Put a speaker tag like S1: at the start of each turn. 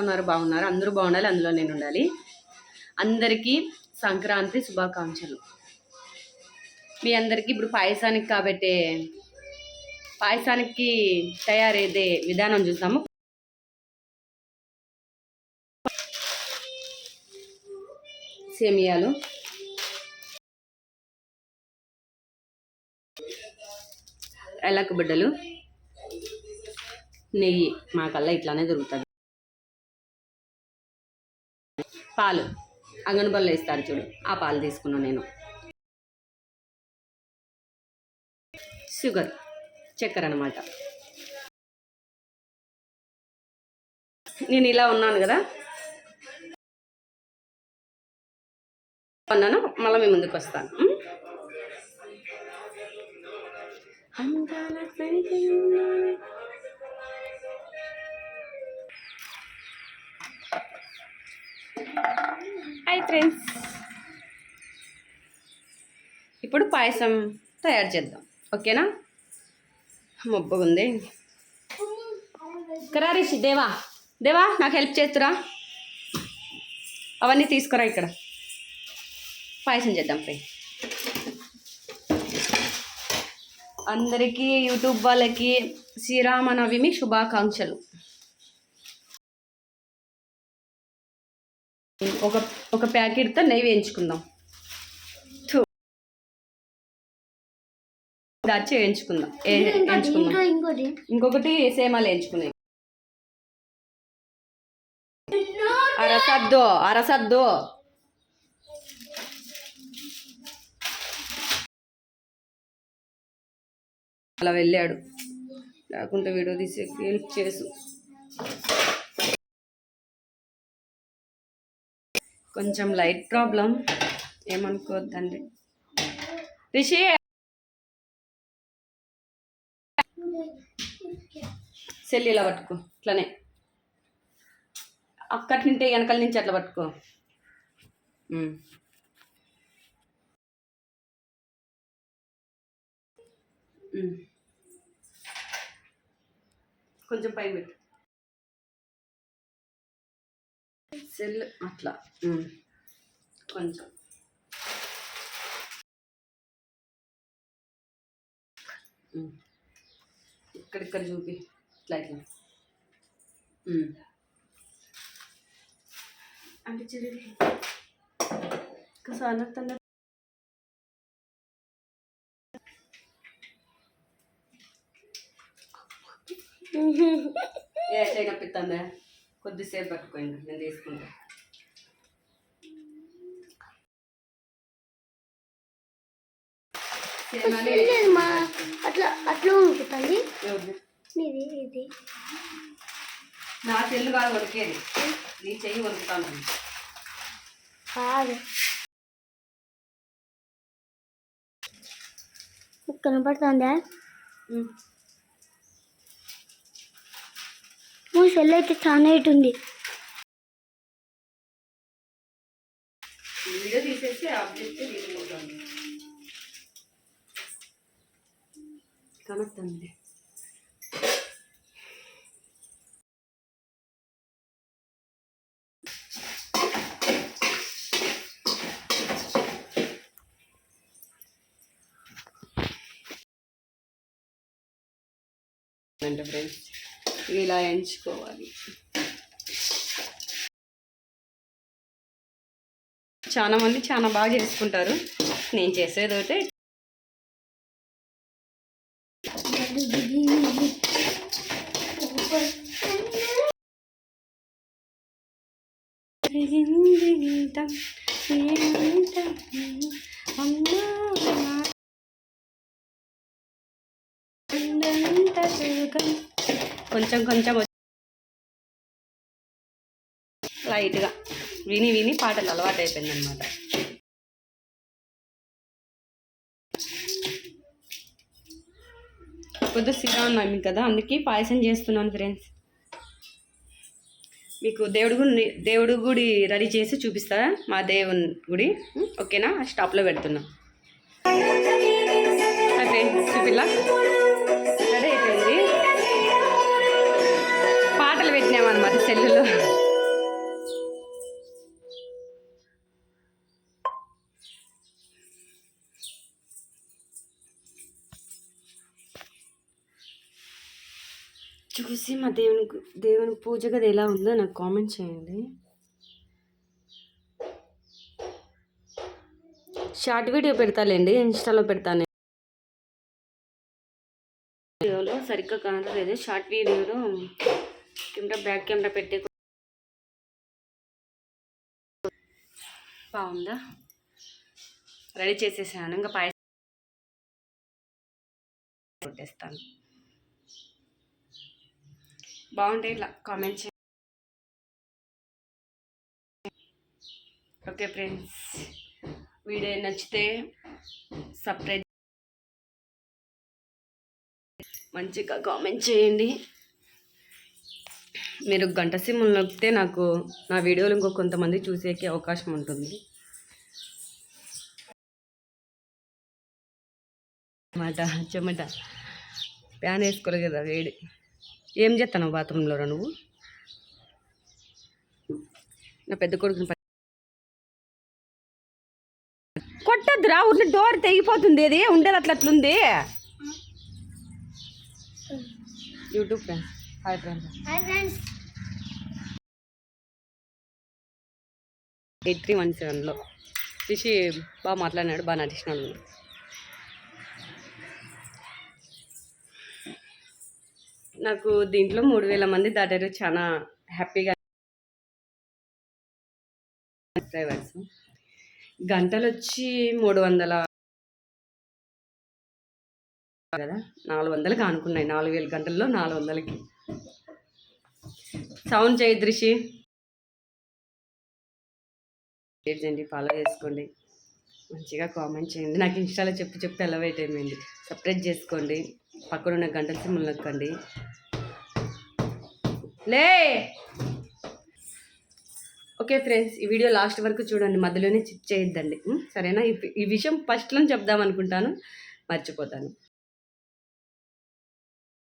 S1: ఉన్నారు బాగున్నారు. అందరూ బాగుండాలి అందులో నేను ఉండాలి అందరికీ సంక్రాంతి శుభాకాంక్షలు. మీ అందరికీ ఇప్పుడు పాయసానికి కాబట్టి పాయసానికి తయారయ్యే విధానం చూసాము సేమియాలు. ఎలక బిడ్డలు నెయ్యి. మాకల్లా ఇట్లానే దొరుకుతుంది. పాలు. అంగన్బల్లో ఇస్తారు చూడు. ఆ పాలు తీసుకున్నాను నేను. షుగర్ చక్కెర అనమాట నేను ఇలా ఉన్నాను కదా. అన్నాను మళ్ళీ మీ ముందుకు వస్తాను. అందాల ఫ్రెండ్స్. ఇప్పుడు పాయసం తయారు చేద్దాం. ఓకేనా? మొబ్బగా ఉంది కరారిషి దేవా దేవా నాకు హెల్ప్ చేస్తురా. అవన్నీ తీసుకురా ఇక్కడ. పాయసం చేద్దాం ఫ్రెండ్ అందరికీ యూట్యూబ్ వాళ్ళకి శ్రీరామనవమి శుభాకాంక్షలు. ఒక ఒక ప్యాకెట్తో నెయ్యి వేయించుకుందాం. దాచి వేయించుకుందాం. వేయించుకుందాం. ఇంకొకటి సేమాలు వేయించుకున్నాయి అరసద్దు అరసద్దు అలా వెళ్ళాడు. లేకుంటే వీడియో తీసి హెల్ప్ చేసు. కొంచెం లైట్ ప్రాబ్లం. ఏమనుకోవద్దండి. రిషి! సెల్ ఇలా పట్టుకో ఇట్లానే. అక్కడి నుంటే వెనకాల నుంచి అట్లా పట్టుకో. కొంచెం పైన పెట్టు. సెల్ అట్లా. కొంచెం. ఇక్కడిక్కడ చూపి. ఇట్లా ఇట్లా. అంటే చెల్లి ఒకసారి నత్తన్న ఏ చేయనప్పిస్తుందా కొద్దిసేపు పట్టుకోండి నేను తీసుకుంటా. సేనాని
S2: లేదు మా. అట్లా అట్లా ఉంటుంది
S1: ఎవరిది?
S2: ఇది ఇది.
S1: నా చెల్లు కాదు వణికేది. నీ చెయ్యి వణుకుతాను
S2: కాదు. కనపడుతుందా? మా సెల్ అయితే చాలా హైట్ ఉంది.
S1: వీడియో తీసేసి తీసుకుంటాను అంటే ఫ్రెండ్స్? ఇలా ఎంచుకోవాలి చాలా మంది చాలా బాగా చేసుకుంటారు. నేను చేసేది ఒకటే. కొంచెం కొంచెం లైట్గా. విని విని పాటలు అలవాటు అయిపోయింది అనమాట కొద్ది శ్రీరామనవమి కదా అందుకే పాయసం చేస్తున్నాను ఫ్రెండ్స్. మీకు దేవుడి గుడి దేవుడి గుడి రెడీ చేసి చూపిస్తా మా దేవుని గుడి. ఓకేనా? స్టాప్లో పెడుతున్నా. హాయ్ ఫ్రెండ్స్ చూపిల్లా సెల్లులో చూసి మా దేవుని దేవుని పూజ గది ఎలా ఉందో నాకు కామెంట్ చేయండి. షార్ట్ వీడియో పెడతాలేండి ఇన్స్టాలో పెడతాను. వీడియోలో సరిగ్గా కనలేదు షార్ట్ వీడియోలో కెమెరా బ్యాక్ కెమెరా పెట్టే బాగుందా? రెడీ చేసేసాను. ఇంకా పాయసం కొట్టేస్తాను. బాగుంటే ఇట్లా కామెంట్ చేయండి ఓకే ఫ్రెండ్స్. వీడియో నచ్చితే సబ్స్క్రైబ్ మంచిగా కామెంట్ చేయండి. మీరు గంట సిమ్ములు నొక్కితే నాకు నా వీడియోలు ఇంకో కొంతమంది చూసేకి అవకాశం ఉంటుంది. మాట చెమట. ప్యాన్ వేసుకోరు కదా వేడి. ఏం చేస్తాను బాత్రూంలో నువ్వు? నా పెద్ద కొడుకుని కొట్టద్దురా ఉన్న డోర్ తెగిపోతుంది అది ఉండేది అట్లా అట్లుంది. YouTube friends. Hi friends. Eight three one సెవెన్లో. రిషి బాగా మాట్లాడినాడు బాగా నటించినాడు. నాకు దీంట్లో మూడు వేల మంది దాటారు చాలా హ్యాపీగా డ్రైవర్స్. గంటలు వచ్చి మూడు వందల కదా నాలుగు వందలకి అనుకున్నాయి నాలుగు వేల గంటల్లో నాలుగు వందలకి. సౌండ్ చేయి దృషి చేయండి ఫాలో చేసుకోండి. మంచిగా కామెంట్ చేయండి. నాకు ఇన్స్టాలో చెప్పి చెప్పి అలవేట్ అయిపోయింది. సపరేట్ చేసుకోండి. పక్కన ఉన్న గంటల సిమ్ములు నొక్కండి. లే! ఓకే ఫ్రెండ్స్ ఈ వీడియో లాస్ట్ వరకు చూడండి. మధ్యలోనే చిప్ చేయొద్దండి. సరేనా? ఈ ఈ విషయం ఫస్ట్లో చెప్దాం అనుకుంటాను మర్చిపోతాను.